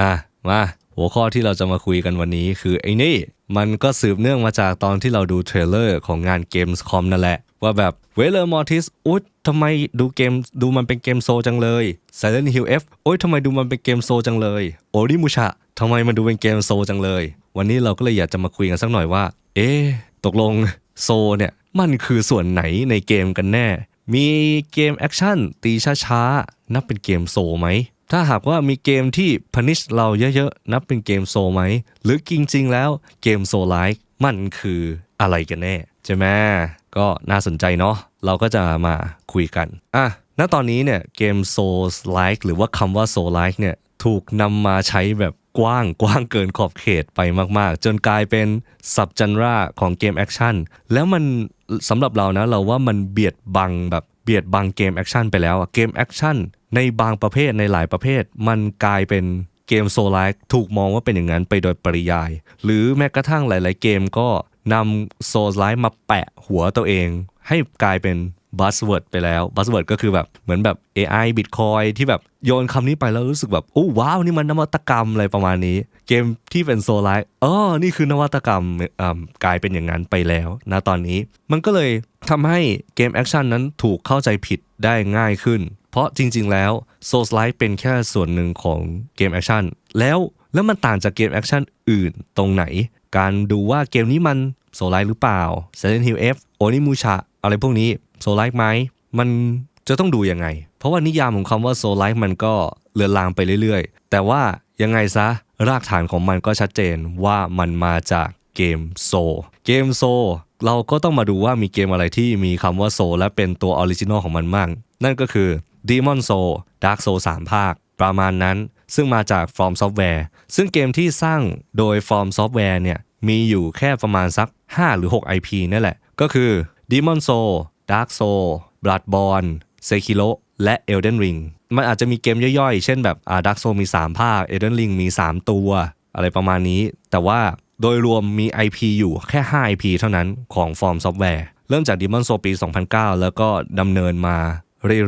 อะมาหัวข้อที่เราจะมาคุยกันวันนี้คือไอ้นี่ มันก็สืบเนื่องมาจากตอนที่เราดูเทรลเลอร์ของงาน Gamescom นั่นแหละ ว่าแบบเวเลอร์มอร์ทิสอุ๊ยทำไมดูเกมดูมันเป็นเกมโซจังเลย Silent Hill F โอ๊ยทำไมดูมันเป็นเกมโซจังเลยโอริมูชะทำไมมันดูเป็นเกมโซจังเลย วันนี้เราก็เลยอยากจะมาคุยกันสักหน่อยว่า เอ๊ะตกลงโซเนี่ยมันคือส่วนไหนในเกมกันแน่ มีเกมแอคชั่นตีช้าๆนับเป็นเกมโซไหม ถ้าหากว่ามีเกมที่พนิชเราเยอะๆ นับเป็นเกมโซไหม หรือจริงๆแล้วเกมโซไลค์มันคืออะไรกันแน่ใช่ไหมก็น่าสนใจเนาะเราก็จะมาคุยกันอะณตอนนี้เนี่ยเกม Souls like หรือว่าคำว่า Soul like เนี่ยถูกนำมาใช้แบบกว้างกว้างเกินขอบเขตไปมากๆ จนกลายเป็นสับจันราของเกมแอคชั่นแล้วมันสำหรับเรานะเราว่ามันเบียดบังแบบเบียดบังเกมแอคชั่นไปแล้วอะเกมแอคชั่น ในบางประเภทในหลายประเภท มันกลายเป็นเกมโซลไลค์ถูกมองว่าเป็นอย่างนั้นไปโดยปริยาย หรือแม้กระทั่งหลาย ๆ เกมก็นำโซลไลค์มาแปะหัวตัวเอง ให้กลายเป็นบัสเวิร์ดไปแล้วบัสเวิร์ดก็คือแบบเหมือนแบบ AI Bitcoin ที่แบบโยนคำนี้ไปแล้วรู้สึกแบบโอ้ว้าวนี่มันนวัตกรรมอะไรประมาณนี้ เกมที่เป็นโซลไลท์อ๋อนี่คือนวัตกรรมกลายเป็นอย่างนั้นไปแล้วนะตอนนี้ มันก็เลยทำให้เกมแอคชั่นนั้นถูกเข้าใจผิดได้ง่ายขึ้น เพราะจริง ๆ แล้วโซลไลท์เป็นแค่ส่วนหนึ่งของเกมแอคชั่นแล้วแล้วมันต่างจากเกมแอคชั่นอื่นตรงไหน การดูว่าเกมนี้มันโซลไลท์หรือเปล่า Silent Hill F โอนิมูชะอะไรพวกนี้โซลไลท์ไหมมันจะต้องดูยังไง เพราะว่านิยามของคำว่าโซลไลท์มันก็เลือนลางไปเรื่อยๆ แต่ว่ายังไงซะ รากฐานของมันก็ชัดเจนว่ามันมาจากเกมโซ เกมโซ เราก็ต้องมาดูว่ามีเกมอะไรที่มีคำว่าโซและเป็นตัวออริจินอลของมันมั่งนั่นก็คือ Demon Soul Dark Soul 3 ภาค ประมาณนั้น ซึ่งมาจาก From Software ซึ่งเกมที่สร้างโดย From Software เนี่ยมีอยู่แค่ประมาณสัก 5 หรือ 6 IP นั่นแหละ ก็คือ Demon Soul Dark Soul Bloodborne Sekiro และ Elden Ring มันอาจจะมีเกมย่อยๆ เช่นแบบอ่า Dark Soul มี 3 ภาค Elden Ring มี 3 ตัว อะไรประมาณนี้ แต่ว่าโดยรวมมี IP อยู่แค่ 5 IP เท่านั้นของ From Software เริ่มจาก Demon Soul ปี 2009 แล้วก็ดำเนินมา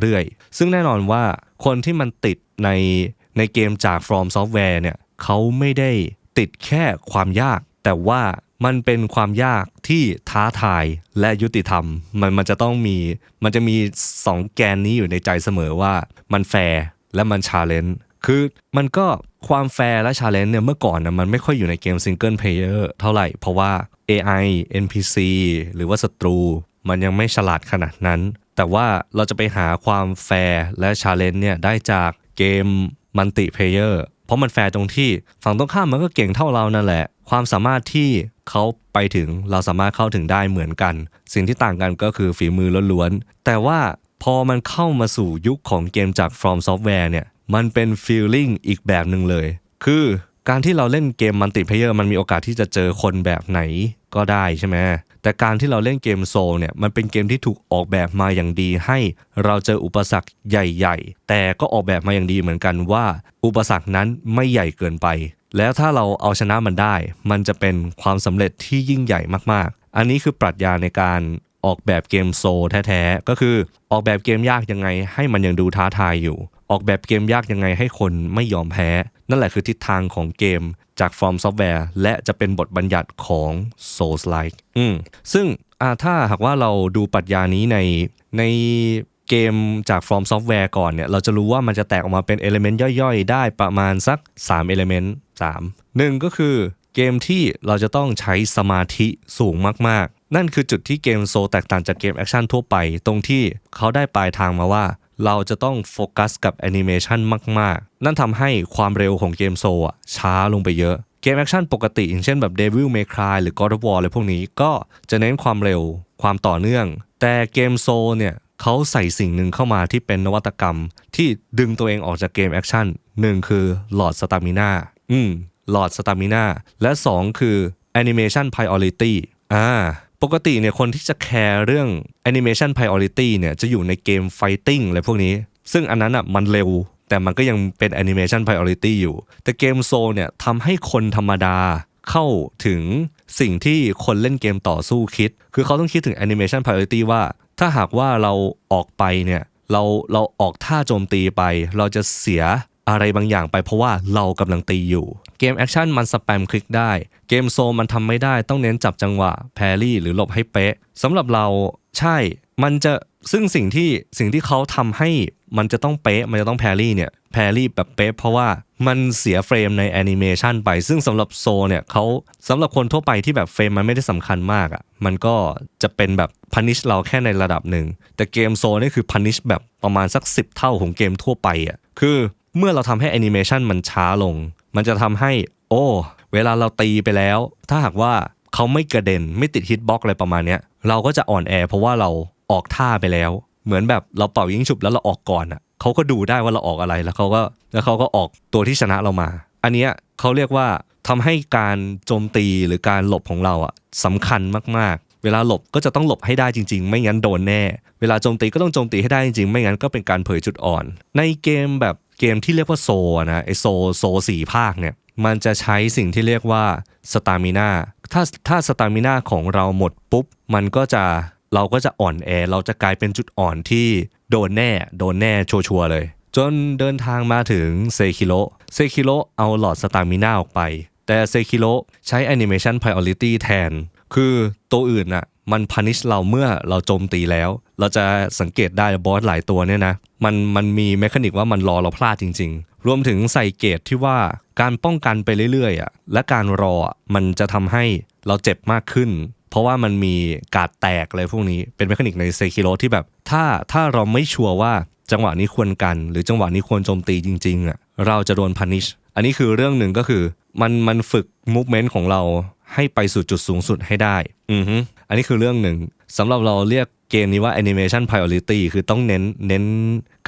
เรื่อยๆ ซึ่งแน่นอนว่าคนที่มันติดในในเกมจาก From Software เนี่ยเขาไม่ได้ติดแค่ความยาก แต่ว่ามันเป็นความยากที่ท้าทายและยุติธรรม มันมันจะต้องมีมันจะมีสองแกนนี้อยู่ในใจเสมอว่ามันแฟร์และมันชาเลนจ์คือมันก็ความแฟร์และชาเลนจ์เนี่ยเมื่อก่อนนะมันไม่ค่อยอยู่ในเกมซิงเกิลเพลเยอร์เท่าไหร่ เพราะว่า AI NPC หรือว่าศัตรู มันยังไม่ฉลาดขนาดนั้น แต่ว่าเราจะไปหาความแฟร์และชาเลนจ์เนี่ยได้จากเกมมัลติเพเยอร์เพราะมันแฟร์ตรงที่ฝั่งตรงข้ามมันก็เก่งเท่าเรานั่นแหละ ความสามารถที่เขาไปถึงเราสามารถเข้าถึงได้เหมือนกัน สิ่งที่ต่างกันก็คือฝีมือล้วนๆแต่ว่าพอมันเข้ามาสู่ยุคของเกมจาก From Software เนี่ยมันเป็นฟีลลิ่งอีกแบบหนึ่งเลย คือ การที่เราเล่นเกมมัลติเพเยอร์มันมีโอกาสที่จะเจอคนแบบไหนก็ได้ใช่ไหมแต่การที่เราเล่นเกมโซลเนี่ยมันเป็นเกมที่ถูกออกแบบมาอย่างดี ให้เราเจออุปสรรคใหญ่ ๆ แต่ก็ออกแบบมาอย่างดีเหมือนกันว่า อุปสรรคนั้นไม่ใหญ่เกินไป แล้วถ้าเราเอาชนะมันได้ มันจะเป็นความสำเร็จที่ยิ่งใหญ่มากๆ อันนี้คือปรัชญาในการออกแบบเกมโซลแท้ๆ ก็คือออกแบบเกมยากยังไงให้มันยังดูท้าทายอยู่ ออกแบบเกมยากยังไงให้คนไม่ยอมแพ้ นั่นแหละคือทิศทางของเกมจาก From Software และจะเป็นบทบัญญัติของ Souls Like อืมซึ่งถ้าหากว่าเราดูปรัชญานี้ในในเกมจาก From Software ก่อนเนี่ยเราจะรู้ว่ามันจะแตกออกมาเป็นเอลิเมนต์ย่อยๆ ได้ประมาณสัก3เอลเมนต์3 1 ก็คือเกมที่เราจะต้องใช้สมาธิสูงมากๆ นั่นคือจุดที่เกมโซแตกต่างจากเกมแอคชั่นทั่วไป ตรงที่เขาได้ปลายทางมาว่า เราจะต้องโฟกัสกับแอนิเมชันมาก ๆ นั่นทำให้ความเร็วของเกมโซอะช้าลงไปเยอะ เกมแอคชั่นปกติ อย่างเช่นแบบ Devil May Cry หรือ God of War อะไรพวกนี้ก็จะเน้นความเร็วความต่อเนื่อง แต่เกมโซเนี่ยเขาใส่สิ่งหนึ่งเข้ามาที่เป็นนวัตกรรม ที่ดึงตัวเองออกจากเกมแอคชั่นหนึ่งคือหลอดสตามิน่าอืมหลอดสตามิน่าและ 2 คือ Animation Priority อ่า กติเนี่ยคนที่จะแคร์เรื่อง Animation Priority เนี่ยจะอยู่ในเกม Fighting อะไรพวกนี้ ซึ่งอันนั้นอะมันเร็ว แต่มันก็ยังเป็น Animation Priority อยู่ แต่เกมโซเนี่ยทำให้คนธรรมดาเข้าถึงสิ่งที่คนเล่นเกมต่อสู้คิด คือเขาต้องคิดถึง Animation Priority ว่า ถ้าหากว่าเราออกไปเนี่ยเราเราออกท่าโจมตีไป เราจะเสีย อะไรบางอย่างไปเพราะว่าเรากำลังตีอยู่ เกมแอคชั่นมันสแปมคลิกได้ เกมโซมันทำไม่ได้ต้องเน้นจับจังหวะแพรรี่หรือหลบให้เป๊ะสำหรับเราใช่มันจะซึ่งสิ่งที่สิ่งที่เขาทำให้มันจะต้องเป๊ะ มันจะต้องแพรรี่เนี่ยแพรรี่แบบเป๊ะเพราะว่ามันเสียเฟรมในแอนิเมชันไป ซึ่งสำหรับโซเนี่ยเขาสำหรับคนทั่วไปที่แบบเฟรมมันไม่ได้สำคัญมากอะ่ะมันก็จะเป็นแบบพันิชเราแค่ในระดับหนึ่ง แต่เกมโซนี่คือพันิชแบบประมาณสัก 10 เท่าของเกมทั่วไปอะ่ะคือ เมื่อเราทำให้แอนิเมชันมันช้าลง มันจะทำให้ โอ้ เวลาเราตีไปแล้ว ถ้าหากว่าเขาไม่กระเด็นไม่ติดฮิตบ็อกอะไรประมาณเนี้ยเราก็จะอ่อนแอเพราะว่าเราออกท่าไปแล้ว เหมือนแบบเราเป่ายิงฉุบแล้วเราออกก่อนอะเขาก็ดูได้ว่าเราออกอะไรแล้วเขาก็แล้วเขาก็ออกตัวที่ชนะเรามา อันเนี้ยเขาเรียกว่าทำให้การโจมตีหรือการหลบของเราอะสำคัญมากๆ เวลาหลบก็จะต้องหลบให้ได้จริง ๆ ไม่งั้นโดนแน่ เวลาโจมตีก็ต้องโจมตีให้ได้จริงๆ ไม่งั้นก็เป็นการเผยจุดอ่อน ในเกมแบบ เกมที่เรียกว่าโซนะไอโซโซสี่ภาคเนี่ยมันจะใช้สิ่งที่เรียกว่าสตามิน่าถ้าถ้าสตามิน่าของเราหมดปุ๊บ มันก็จะเราก็จะอ่อนแอ เราจะกลายเป็นจุดอ่อนที่โดนแน่ โดนแน่ชัวร์เลย จนเดินทางมาถึงเซคิโ o เซคิโ o เอาหลอดสตามิน่าออกไป แต่เซคิโ o ใช้แอนิเมชันพรออริตี้แทน คือตัวอื่นน่ะ มันพันิชเราเมื่อเราโจมตีแล้ว เราจะสังเกตได้บอสหลายตัวเนี่ยนะมันมันมีแมคานิกว่ามันรอเราพลาดจริง ๆ รวมถึงใส่เกตที่ว่าการป้องกันไปเรื่อยๆอะและการรอมันจะทำให้เราเจ็บมากขึ้น เพราะว่ามันมีกาดแตกอะไรพวกนี้เป็นแมคานิกในเซคิโ o ที่แบบ ถ้าถ้าเราไม่ชัวร์ว่าจังหวะนี้ควรกัน หรือจังหวะนี้ควรโจมตีจริงๆอะเราจะโดนพันิช อันนี้คือเรื่องหนึ่งก็คือมันมันฝึกมูฟเมนต์ของเราให้ไปสู่จุดสูงสุดให้ได้ อือฮึอันนี้คือเรื่องหนึ่งสำหรับเราเรียกเกมนี้ว่า Animation Priority คือต้องเน้นเน้น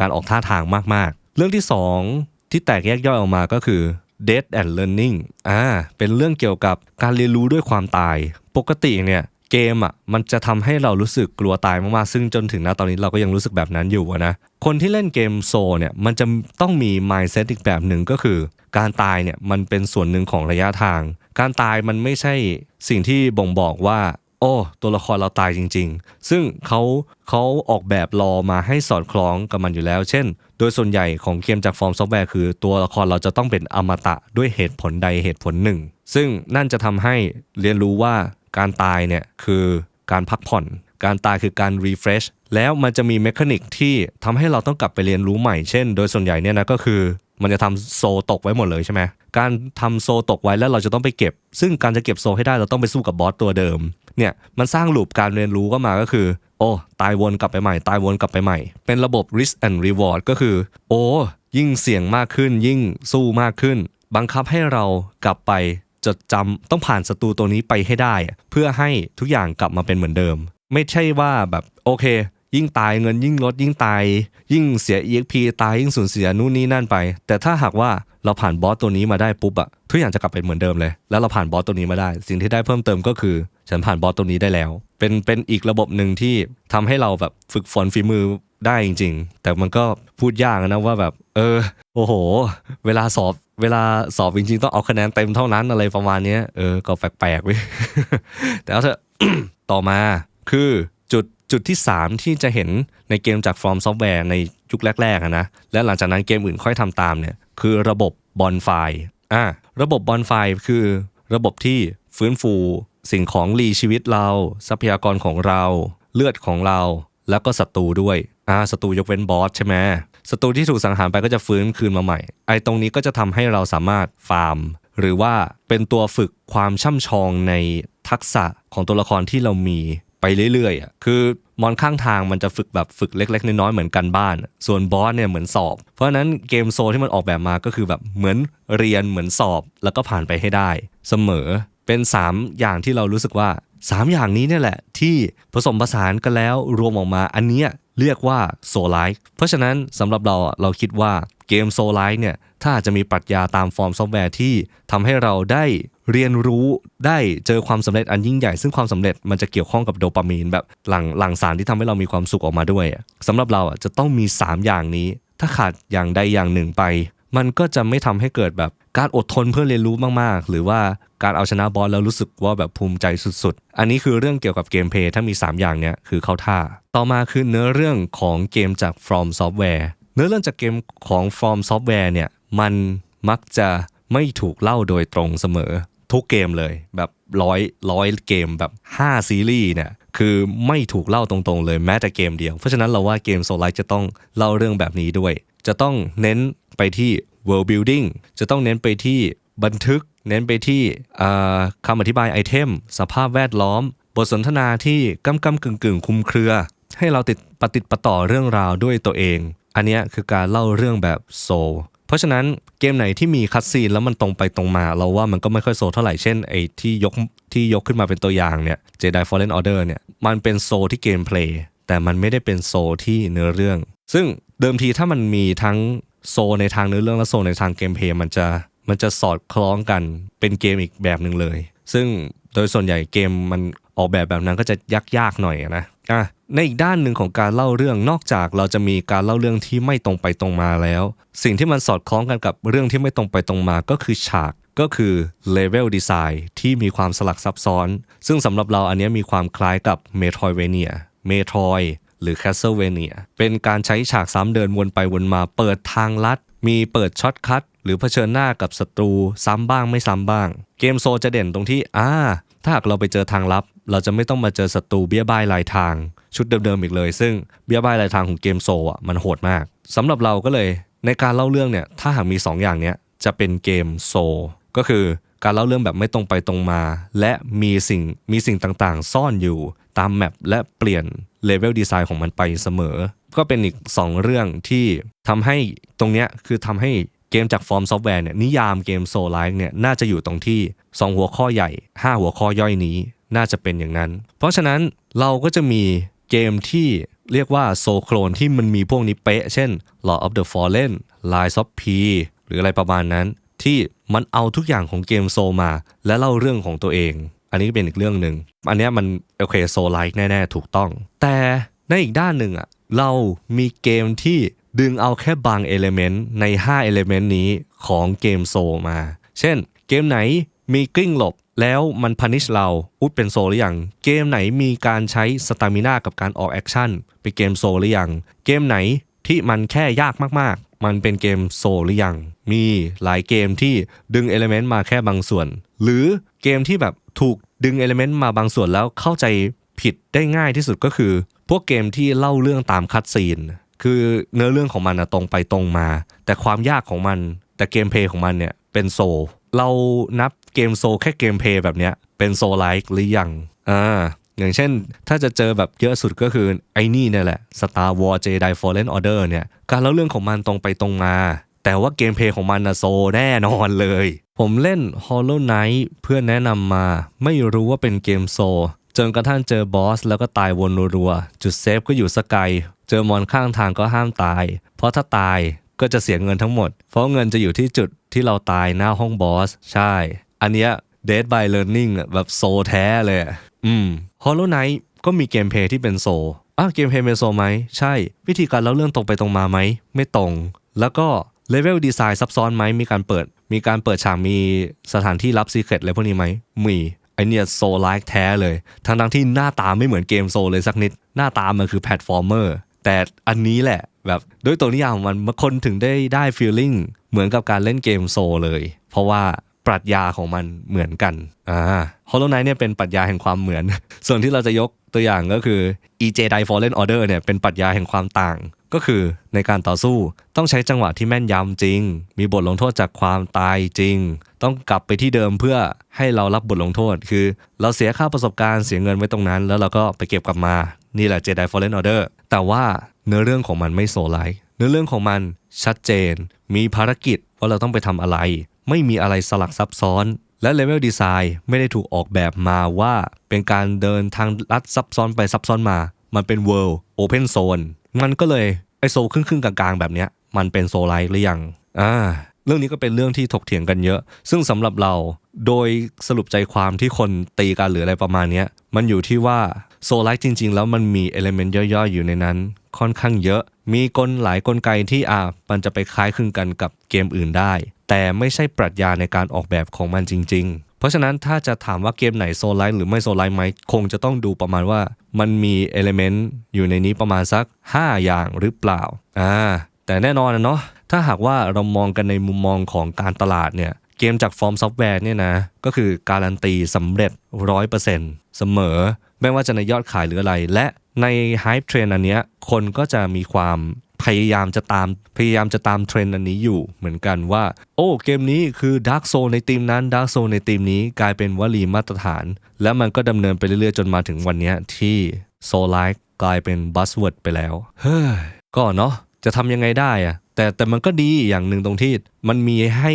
การออกท่าทางมากๆ เรื่องที่ 2 ที่แตกแยกย่อยออกมาก็คือ Death and Learning อ่าเป็นเรื่องเกี่ยวกับการเรียนรู้ด้วยความตาย ปกติเนี่ย เกมอะมันจะทำให้เรารู้สึกกลัวตายมากๆ ซึ่งจนถึงณตอนนี้เราก็ยังรู้สึกแบบนั้นอยู่นะ คนที่เล่นเกมโซเนี่ยมันจะต้องมี mindset อีกแบบหนึ่งก็คือ การตายเนี่ยมันเป็นส่วนหนึ่งของระยะทาง การตายมันไม่ใช่สิ่งที่บ่งบอกว่า โอ้ตัวละครเราตายจริง ๆ ซึ่งเขาเขาออกแบบรอมาให้สอดคล้องกับมันอยู่แล้ว เช่น โดยส่วนใหญ่ของเกมจากฟอร์มซอฟต์แวร์คือ ตัวละครเราจะต้องเป็นอมตะด้วยเหตุผลใดเหตุผลหนึ่ง ซึ่งนั่นจะทำให้เรียนรู้ว่า การตายเนี่ยคือการพักผ่อน การตายคือการ refresh แล้วมันจะมีเมคานิกที่ทำให้เราต้องกลับไปเรียนรู้ใหม่ เช่น โดยส่วนใหญ่เนี่ยนะก็คือมันจะทำโซตกไว้หมดเลยใช่ไหม การทำโซตกไว้แล้วเราจะต้องไปเก็บ ซึ่งการจะเก็บโซให้ได้เราต้องไปสู้กับบอสตัวเดิม เนี่ยมันสร้างลูปการเรียนรู้ก็มาก็คือ โอ้ตายวนกลับไปใหม่ ตายวนกลับไปใหม่ เป็นระบบ risk and reward ก็คือ โอ้ยิ่งเสี่ยงมากขึ้น ยิ่งสู้มากขึ้น บังคับให้เรากลับไป จดจำต้องผ่านศัตรูตัวนี้ไปให้ได้ เพื่อให้ทุกอย่างกลับมาเป็นเหมือนเดิม ไม่ใช่ว่าแบบโอเค ยิ่งตายเงินยิ่งลดยิ่งตาย ยิ่งเสีย EXP ตายยิ่งสูญเสียนู่นนี่นั่นไป แต่ถ้าหากว่าเราผ่านบอสตัวนี้มาได้ปุ๊บอะทุกอย่างจะกลับไปเหมือนเดิมเลย แล้วเราผ่านบอสตัวนี้มาได้ สิ่งที่ได้เพิ่มเติมก็คือ ฉันผ่านบอสตัวนี้ได้แล้ว เป็นเป็นอีกระบบหนึ่งที่ทำให้เราแบบฝึกฝนฝีมือได้จริง ๆ แต่มันก็พูดยากนะว่าแบบ เออ โอ้โห เวลาสอบ เวลาสอบจริงๆต้องเอาคะแนนเต็มเท่านั้นอะไรประมาณนี้เออก็แปลกๆเว้ยแต่เอาเถอะต่อมาคือจุดจุดที่ 3 ที่จะเห็นในเกมจาก From Software ในยุคแรกๆนะและหลังจากนั้นเกมอื่นค่อยทำตามเนี่ยคือระบบบอลไฟอ่าระบบบอลไฟคือระบบที่ฟื้นฟูสิ่งของรีชีวิตเรา ทรัพยากรของเรา เลือดของเรา แล้วก็ศัตรูด้วยอ่าศัตรูยกเว้นบอสใช่ไหม ศัตรูที่ถูกสังหารไปก็จะฟื้นคืนมาใหม่ ไอ้ตรงนี้ก็จะทำให้เราสามารถฟาร์ม หรือว่าเป็นตัวฝึกความช่ำชองในทักษะของตัวละครที่เรามีไปเรื่อยๆอะคือมอนข้างทางมันจะฝึกแบบฝึกเล็ก ๆ น้อยๆเหมือนกันบ้าน ส่วนบอสเนี่ยเหมือนสอบ เพราะฉะนั้นเกมโซที่มันออกแบบมาก็คือแบบเหมือนเรียนเหมือนสอบ แล้วก็ผ่านไปให้ได้ เสมอเป็น 3 อย่างที่เรารู้สึกว่า 3 อย่างนี้เนี่ยแหละที่ผสมผสานกันแล้วรวมออกมาอันเนี้ยเรียกว่าโซลไลท์เพราะฉะนั้นสำหรับเราเราคิดว่าเกมโซลไลท์เนี่ยถ้าอาจจะมีปรัชญาตามฟอร์มซอฟต์แวร์ที่ทำให้เราได้เรียนรู้ได้เจอความสำเร็จอันยิ่งใหญ่ ซึ่งความสำเร็จมันจะเกี่ยวข้องกับโดปามีนแบบหลังหลังสารที่ทำให้เรามีความสุขออกมาด้วยสำหรับเราจะต้องมี 3 อย่างนี้ ถ้าขาดอย่างใดอย่างหนึ่งไป มันก็จะไม่ทำให้เกิดแบบการอดทนเพื่อเรียนรู้มากๆ หรือว่าการเอาชนะบอสแล้วรู้สึกว่าแบบภูมิใจสุดๆ อันนี้คือเรื่องเกี่ยวกับเกมเพย์ถ้ามี 3 อย่างเนี้ยคือเข้าท่า ต่อมาคือเนื้อเรื่องของเกมจาก From Software เนื้อเรื่องจากเกมของ From Software เนี่ยมันมักจะไม่ถูกเล่าโดยตรงเสมอ ทุกเกมเลยแบบร้อยร้อยเกมแบบ 5 ซีรีส์เนี่ยคือไม่ถูกเล่าตรงๆเลยแม้แต่เกมเดียว เพราะฉะนั้นเราว่าเกมโซลไลท์จะต้องเล่าเรื่องแบบนี้ด้วย จะต้องเน้นไปที่ world building จะต้องเน้นไปที่บันทึก เน้นไปที่คำอธิบายไอเทม สภาพแวดล้อม บทสนทนาที่กำกำกึ่งกึ่งคุมเครือ ให้เราติดปฏิดประต่อเรื่องราวด้วยตัวเอง อันนี้คือการเล่าเรื่องแบบโซเพราะฉะนั้นเกมไหนที่มีคัดซีนแล้วมันตรงไปตรงมา เราว่ามันก็ไม่ค่อยโซเท่าไหร่เช่นไอ้ที่ยกที่ยกขึ้นมาเป็นตัวอย่างเนี่ย Jedi Fallen Order เนี่ยมันเป็นโซที่เกมเพลย์แต่มันไม่ได้เป็นโซที่เนื้อเรื่อง ซึ่ง เดิมทีถ้ามันมีทั้งโซลในทางเนื้อเรื่องและโซลในทางเกมเพลย์มันจะมันจะสอดคล้องกันเป็นเกมอีกแบบหนึ่งเลย ซึ่งโดยส่วนใหญ่เกมมันออกแบบแบบนั้นก็จะยากๆหน่อยนะอะในอีกด้านหนึ่งของการเล่าเรื่องนอกจากเราจะมีการเล่าเรื่องที่ไม่ตรงไปตรงมาแล้ว สิ่งที่มันสอดคล้องกันกับเรื่องที่ไม่ตรงไปตรงมาก็คือฉากก็คือเลเวลดีไซน์ที่มีความสลักซับซ้อน ซึ่งสำหรับเราอันเนี้ยมีความคล้ายกับ Metroidvania Metroid หรือ Castlevania เป็นการใช้ฉากซ้ำเดินวนไปวนมาเปิดทางลัด มีเปิดช็อตคัทหรือเผชิญหน้ากับศัตรูซ้ำบ้างไม่ซ้ำบ้าง เกมโซจะเด่นตรงที่อ่าถ้าหากเราไปเจอทางลับ เราจะไม่ต้องมาเจอศัตรูเบี้ยบ้ายลายทาง ชุดเดิมๆอีกเลย ซึ่งเบี้ยบ้ายลายทางของเกมโซอะมันโหดมากสำหรับเราก็เลยในการเล่าเรื่องเนี่ยถ้าหากมี 2อย่างเนี้ยจะเป็นเกมโซก็คือ การเล่าเรื่องแบบไม่ตรงไปตรงมา และมีสิ่งมีสิ่งต่างๆ ซ่อนอยู่ตามแมปและเปลี่ยนเลเวลดีไซน์ของมันไปเสมอ ก็เป็นอีก 2 เรื่องที่ทำให้ตรงเนี้ยคือทำให้เกมจากฟอร์มซอฟต์แวร์เนี่ยนิยามเกมโซลไลท์เนี่ยน่าจะอยู่ตรงที่ 2 หัวข้อใหญ่ 5 หัวข้อย่อยนี้น่าจะเป็นอย่างนั้น เพราะฉะนั้นเราก็จะมีเกมที่เรียกว่าโซโครนที่มันมีพวกนี้เป๊ะ เช่น Lord of the Fallen Lies of P หรืออะไรประมาณนั้น ที่มันเอาทุกอย่างของเกมโซมา และเล่าเรื่องของตัวเอง อันนี้ก็เป็นอีกเรื่องหนึ่งอันนี้มันโอเคโซไลท์แน่ๆ ถูกต้อง แต่ในอีกด้านหนึ่งอะเรามีเกมที่ดึงเอาแค่บางเอลิเมนต์ใน5เอลิเมนต์นี้ของเกมโซมา เช่น เกมไหนมีกลิ้งหลบแล้วมันพันิชเราอุ๊ดเป็นโซหรือยัง เกมไหนมีการใช้สตามิน่ากับการออกแอคชั่นเป็นเกมโซหรือยัง เกมไหนที่มันแค่ยากมาก มันเป็นเกมโซหรือยัง มีหลายเกมที่ดึงเอลเมนต์มาแค่บางส่วน หรือเกมที่แบบถูกดึงเอลเมนต์มาบางส่วนแล้วเข้าใจผิดได้ง่ายที่สุดก็คือ พวกเกมที่เล่าเรื่องตามคัดซีน คือเนื้อเรื่องของมันนะตรงไปตรงมา แต่ความยากของมัน แต่เกมเพย์ของมันเนี่ยเป็นโซ เรานับเกมโซแค่เกมเพย์แบบเนี้ยเป็นโซไลค์หรือยังอ่า อย่างเช่น ถ้าจะเจอแบบเยอะสุดก็คือไอ้นี่เนี่ยแหละ Star Wars Jedi Fallen Order เนี่ย การเล่าเรื่องของมันตรงไปตรงมา แต่ว่าเกมเพลย์ของมันนะโซแน่นอนเลย ผมเล่น Hollow Knight เพื่อนแนะนำมา ไม่รู้ว่าเป็นเกมโซ จนกระทั่งเจอบอสแล้วก็ตายวนรัวๆ จุดเซฟก็อยู่สกายเจอมอนข้างทางก็ห้ามตาย เพราะถ้าตายก็จะเสียเงินทั้งหมด เพราะเงินจะอยู่ที่จุดที่เราตายหน้าห้องบอส ใช่ อันเนี้ย Dead by Learning อะแบบโซแท้เลย อะอืม Hollow Knight ก็มีเกมเพลย์ที่เป็นโซอะเกมเพลย์เป็นโซไหม ใช่ วิธีการเล่าเรื่องตรงไปตรงมาไหม ไม่ตรง แล้วก็เลเวลดีไซน์ซับซ้อนไหม มีการเปิด มีการเปิดฉาก มีสถานที่รับซีเครตอะไรพวกนี้ไหม มี ไอเนี่ยโซไลค์แท้เลย ทั้งทั้งๆที่หน้าตาไม่เหมือนเกมโซเลยสักนิด หน้าตามันคือแพลตฟอร์มเมอร์ แต่อันนี้แหละแบบด้วยตัวนิยามของมันคนถึงได้ได้ฟีลลิ่งเหมือนกับการเล่นเกมโซเลย เพราะว่า ปรัชญาของมันเหมือนกันอ่า Hollow Knight เนี่ยเป็นปรัชญาแห่งความเหมือน ส่วนที่เราจะยกตัวอย่างก็คือ EJ d i Fallen Order เนี่ยเป็นปรัชญาแห่งความต่าง ก็คือในการต่อสู้ต้องใช้จังหวะที่แม่นยำจริง มีบทลงโทษจากความตายจริง ต้องกลับไปที่เดิมเพื่อให้เรารับบทลงโทษ คือ เราเสียค่าประสบการณ์เสียเงินไว้ตรงนั้น แล้วเราก็ไปเก็บกลับมา นี่แหละ Jedi Fallen Order แต่ว่าเนื้อเรื่องของมันไม่โซไลเนื้อเรื่องของมันชัดเจน มีภารกิจว่าเราต้องไปทำอะไร ไม่มีอะไรสลักซับซ้อน และเลเวลดีไซน์ไม่ได้ถูกออกแบบมาว่า เป็นการเดินทางลัดซับซ้อนไปซับซ้อนมา มันเป็น World Open Zone มันก็เลยไอโซครึ่งครึ่งๆกลางๆ แบบเนี้ยมันเป็นโซไลท์หรือยังอ่าเรื่องนี้ก็เป็นเรื่องที่ถกเถียงกันเยอะ ซึ่งสำหรับเราโดยสรุปใจความที่คนตีกันหรืออะไรประมาณเนี้ยมันอยู่ที่ว่าโซไลท์จริง ๆ แล้วมันมีเอลเมนต์ย่อยๆ อยู่ในนั้น ค่อนข้างเยอะ มีกลหลายกลไกที่อ่ามันจะไปคล้ายคลึงกันกับเกมอื่นได้ แต่ไม่ใช่ปรัชญาในการออกแบบของมันจริง ๆ เพราะฉะนั้นถ้าจะถามว่าเกมไหนโซลไลท์หรือไม่โซลไลท์ไหมคงจะต้องดูประมาณว่ามันมีเอลเมนต์อยู่ในนี้ประมาณสัก 5 อย่างหรือเปล่าอ่าแต่แน่นอนนะเนาะถ้าหากว่าเรามองกันในมุมมองของการตลาดเนี่ยเกมจากฟอร์มซอฟต์แวร์เนี่ยนะก็คือการันตีสำเร็จ 100%เสมอ ไม่ว่าจะในยอดขายหรืออะไร และใน Hype Train อันเนี้ยคนก็จะมีความ พยายามจะตามพยายามจะตามเทรนด์อันนี้อยู่เหมือนกันว่า โอ้เกมนี้คือ Dark Soul ในทีมนั้น Dark Soul ในทีมนี้กลายเป็นวลีมาตรฐาน แล้วมันก็ดำเนินไปเรื่อยๆ จนมาถึงวันนี้ที่ Soul Like กลายเป็นบัสเวิร์ดไปแล้ว เฮ้ยก็เนาะจะทำยังไงได้อะแต่แต่มันก็ดีอย่างหนึ่งตรงที่มันมีให้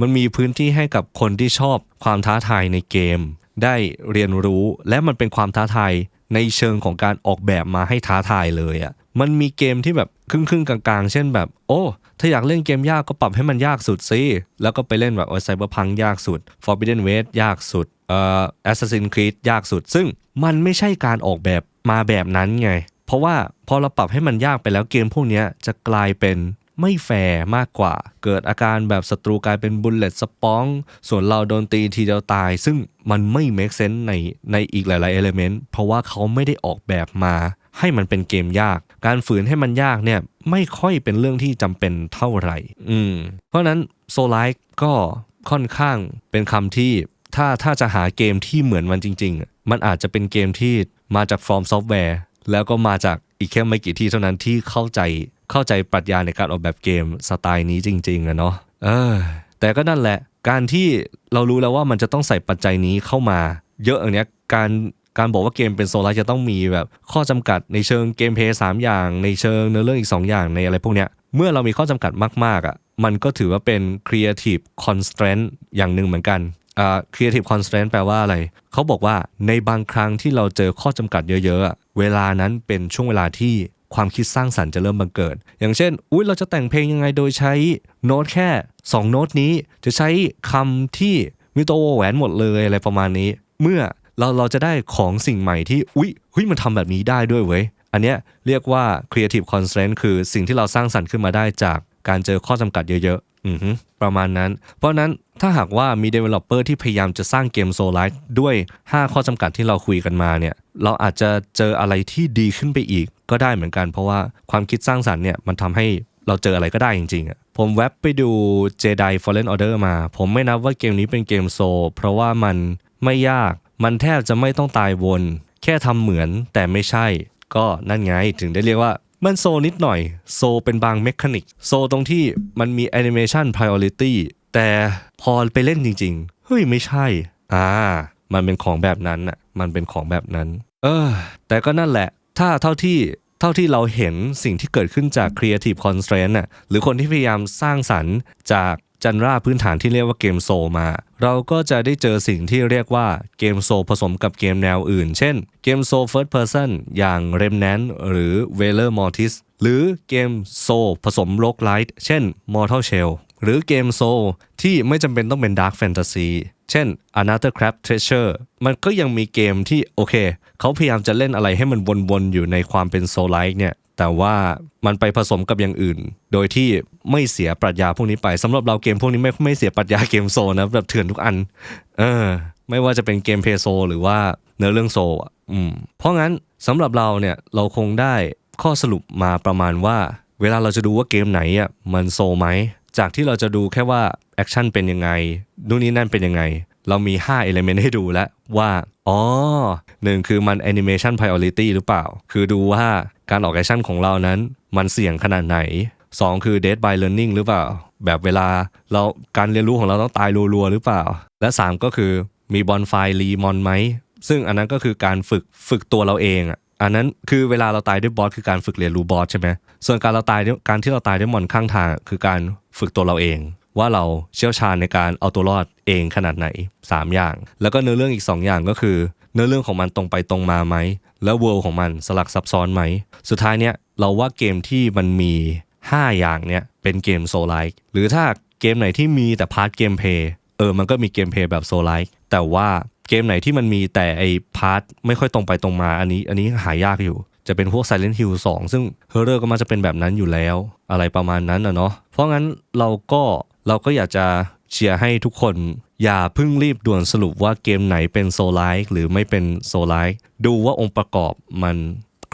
มันมีพื้นที่ให้กับคนที่ชอบความท้าทายในเกม ได้เรียนรู้และมันเป็นความท้าทายในเชิงของการออกแบบมาให้ท้าทายเลยอะ่ะมันมีเกมที่แบบครึ่งครึ่งๆกลางๆ เช่นแบบ โอ้ ถ้าอยากเล่นเกมยากก็ปรับให้มันยากสุดสิแล้วก็ไปเล่นแบบไซเบอร์พังยากสุด Forbidden West ยากสุดเอ่อ Assassin's Creed ยากสุด ซึ่งมันไม่ใช่การออกแบบมาแบบนั้นไง เพราะว่าพอเราปรับให้มันยากไปแล้วเกมพวกนี้จะกลายเป็น ไม่แฟร์มากกว่า เกิดอาการแบบศัตรูกลายเป็นบุลเลตสปอง ส่วนเราโดนตีทีเดียวตาย ซึ่งมันไม่ make sense ในในอีกหลายๆ element เพราะว่าเขาไม่ได้ออกแบบมาให้มันเป็นเกมยาก การฝืนให้มันยากเนี่ยไม่ค่อยเป็นเรื่องที่จำเป็นเท่าไหร่ อืม เพราะนั้นโซล i ก็ค่อนข้างเป็นคำที่ถ้าถ้าจะหาเกมที่เหมือนมันจริง ๆ มันอาจจะเป็นเกมที่มาจากฟอร์มซอฟต์แวร์แล้วก็มาจากอีกแค่ไม่กี่ที่เท่านั้นที่เข้าใจ เข้าใจปรัชญาในการออกแบบเกมสไตล์นี้จริงๆอะเนาะเออแต่ก็นั่นแหละ การที่เรารู้แล้วว่ามันจะต้องใส่ปัจจัยนี้เข้ามา เยอะอย่างเนี้ยการการบอกว่าเกมเป็นโซลาจะต้องมีแบบข้อจำกัดในเชิงเกมเพย์สามอย่าง ในเชิงเนื้อเรื่องอีก 2 อย่างในอะไรพวกเนี้ยเมื่อเรามีข้อจำกัดมากๆอะมันก็ถือว่าเป็น creative constraint อย่างหนึ่งเหมือนกันอ่า creative constraint แปลว่าอะไร เขาบอกว่าในบางครั้งที่เราเจอข้อจำกัดเยอะๆเวลานั้นเป็นช่วงเวลาที่ ความคิดสร้างสรรค์จะเริ่มบังเกิด อย่างเช่น อุ้ยเราจะแต่งเพลงยังไงโดยใช้โน้ตแค่ 2 โน้ตนี้ จะใช้คำที่มีตัวแหวนหมดเลยอะไรประมาณนี้ เมื่อเราเราจะได้ของสิ่งใหม่ที่ อุ้ยเฮ้ยมันทำแบบนี้ได้ด้วยเว้ย อันเนี้ยเรียกว่า creative constraint คือสิ่งที่เราสร้างสรรค์ขึ้นมาได้จากการเจอข้อจำกัดเยอะๆประมาณนั้น เพราะนั้นถ้าหากว่ามี developer ที่พยายามจะสร้างเกม Soul Like ด้วย 5 ข้อจำกัดที่เราคุยกันมาเนี่ย เราอาจจะเจออะไรที่ดีขึ้นไปอีก ก็ได้เหมือนกัน เพราะว่าความคิดสร้างสรรค์เนี่ยมันทำให้เราเจออะไรก็ได้จริงๆอะผมแว็บไปดู Jedi Fallen Order มา ผมไม่นับว่าเกมนี้เป็นเกมโซ เพราะว่ามันไม่ยาก มันแทบจะไม่ต้องตายวน แค่ทำเหมือนแต่ไม่ใช่ ก็นั่นไงถึงได้เรียกว่ามันโซนิดหน่อย โซเป็นบางเมคานิก โซตรงที่มันมีแอนิเมชัน priority แต่พอไปเล่นจริงๆ เฮ้ยไม่ใช่ อ่า มันเป็นของแบบนั้นอะ มันเป็นของแบบนั้น เออ แต่ก็นั่นแหละ ถ้าเท่าที่เท่าที่เราเห็นสิ่งที่เกิดขึ้นจาก Creative Constraint น่ะหรือคนที่พยายามสร้างสรรค์จากจันราพื้นฐานที่เรียกว่าเกมโซมา เราก็จะได้เจอสิ่งที่เรียกว่าเกมโซผสมกับเกมแนวอื่น เช่นเกมโซ First Person อย่าง Remnant หรือ Valor Mortis หรือเกมโซผสมโ o กไลท์เช่น Mortal Shell หรือเกมโซลที่ไม่จำเป็นต้องเป็น Dark Fantasy เช่น Another Crab Treasure มันก็ยังมีเกมที่โอเค เขาพยายามจะเล่นอะไรให้มันวนๆ อยู่ในความเป็นโซลไลท์เนี่ยแต่ว่ามันไปผสมกับอย่างอื่น โดยที่ไม่เสียปรัชญาพวกนี้ไปสำหรับเราเกมพวกนี้ไม่ไม่เสียปรัชญาเกมโซลนะแบบเถื่อนทุกอัน เออ ไม่ว่าจะเป็นเกมเพย์โซหรือว่าเนื้อเรื่องโซลอะอืมเพราะงั้นสำหรับเราเนี่ยเราคงได้ข้อสรุปมาประมาณว่า เวลาเราจะดูว่าเกมไหนอะมันโซไหม จากที่เราจะดูแค่ว่าแอคชั่นเป็นยังไงนู่นนี่นั่นเป็นยังไง เรามี5 element ให้ดูแล้วว่า อ๋อหนึ่งคือมัน animation priority หรือเปล่า คือดูว่าการออกแอคชั่นของเรานั้นมันเสี่ยงขนาดไหน 2 คือ dead by learning หรือเปล่า แบบเวลาเราการเรียนรู้ของเราต้องตายรัวๆหรือเปล่า และ 3 ก็คือมีบอลไฟรีมอนไหม ซึ่งอันนั้นก็คือการฝึกฝึกตัวเราเองอะอันนั้นคือเวลาเราตายด้วยบอสคือการฝึกเรียนรู้บอสใช่ไหมส่วนการเราตายด้วยการที่เราตายด้วยมอนข้างทางคือการ ฝึกตัวเราเอง ว่าเราเชี่ยวชาญในการเอาตัวรอดเองขนาดไหน 3 อย่าง แล้วก็เนื้อเรื่องอีก 2 อย่างก็คือ เนื้อเรื่องของมันตรงไปตรงมาไหมแล้วเวิลด์ของมันสลักซับซ้อนไหมสุดท้ายเนี้ยเราว่าเกมที่มันมี 5 อย่างเนี้ยเป็นเกมโซลไลค์หรือถ้าเกมไหนที่มีแต่พาร์ทเกมเพย์เออมันก็มีเกมเพย์แบบโซลไลค์แต่ว่าเกมไหนที่มันมีแต่ไอพาร์ทไม่ค่อยตรงไปตรงมาอันนี้ อันนี้หายากอยู่ จะเป็นพวก Silent Hill 2 ซึ่งเฮอร์เรอร์ก็มาจะเป็นแบบนั้นอยู่แล้ว อะไรประมาณนั้นนะเนาะ เพราะงั้นเราก็เราก็อยากจะเชียร์ให้ทุกคน อย่าเพิ่งรีบด่วนสรุปว่าเกมไหนเป็นโซลไลค์หรือไม่เป็นโซลไลค์ดูว่าองค์ประกอบมัน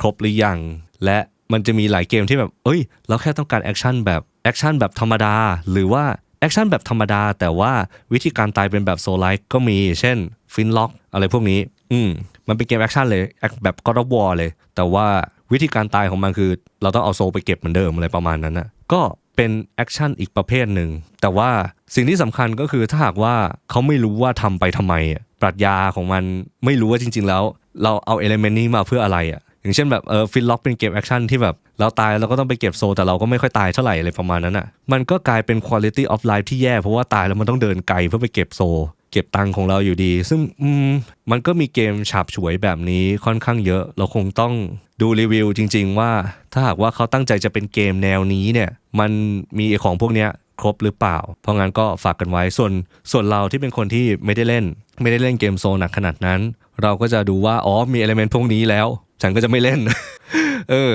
ครบหรือยัง และมันจะมีหลายเกมที่แบบ เอ้ย เราแค่ต้องการแอคชั่นแบบแอคชั่นแบบธรรมดา หรือว่าแอคชั่นแบบธรรมดา แต่ว่าวิธีการตายเป็นแบบโซลไลท์ก็มี เช่นฟินล็อกอะไรพวกนี้ อืมมันเป็นเกมแอคชั่นเลยแอคแบบ God of War เลย แต่ว่าวิธีการตายของมันคือ เราต้องเอาโซลไปเก็บเหมือนเดิมอะไรประมาณนั้นนะก็ เป็นแอคชั่นอีกประเภทหนึ่ง แต่ว่าสิ่งที่สำคัญก็คือถ้าหากว่าเขาไม่รู้ว่าทำไปทำไมปรัชญาของมันไม่รู้ว่าจริง ๆ แล้ว เราเอาเอลเมนต์นี้มาเพื่ออะไรอะอย่างเช่นแบบเออฟินล็อกเป็นเกมแอคชั่นที่แบบเราตายเราก็ต้องไปเก็บโซ แต่เราก็ไม่ค่อยตายเท่าไหร่อะไรประมาณนั้นอะมันก็กลายเป็น quality of life ที่แย่เพราะว่าตายแล้วมันต้องเดินไกลเพื่อไปเก็บโซ เก็บตังค์ของเราอยู่ดี ซึ่งอืมมันก็มีเกมฉาบฉวยแบบนี้ค่อนข้างเยอะ เราคงต้องดูรีวิวจริง ๆ ว่าถ้าหากว่าเขาตั้งใจจะเป็นเกมแนวนี้เนี่ย มันมีไอ้ของพวกเนี้ยครบหรือเปล่า เพราะงั้นก็ฝากกันไว้ส่วนส่วนเราที่เป็นคนที่ไม่ได้เล่น ไม่ได้เล่นเกมโซนหนักขนาดนั้น เราก็จะดูว่าอ๋อมีเอลเมนต์พวกนี้แล้ว ฉันก็จะไม่เล่น เออ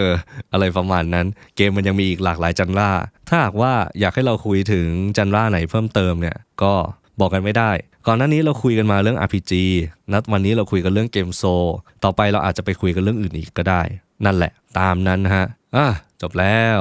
อะไรประมาณนั้น เกมมันยังมีอีกหลากหลายจันร่า ถ้าหากว่าอยากให้เราคุยถึงจันร่าไหนเพิ่มเติมเนี่ยก็บอกกันไม่ได้ ก่อนหน้านี้เราคุยกันมาเรื่อง RPG นัดวันนี้เราคุยกันเรื่องเกมโซ ต่อไปเราอาจจะไปคุยกันเรื่องอื่นอีกก็ได้ นั่นแหละ ตามนั้นนะฮะอะจบแล้ว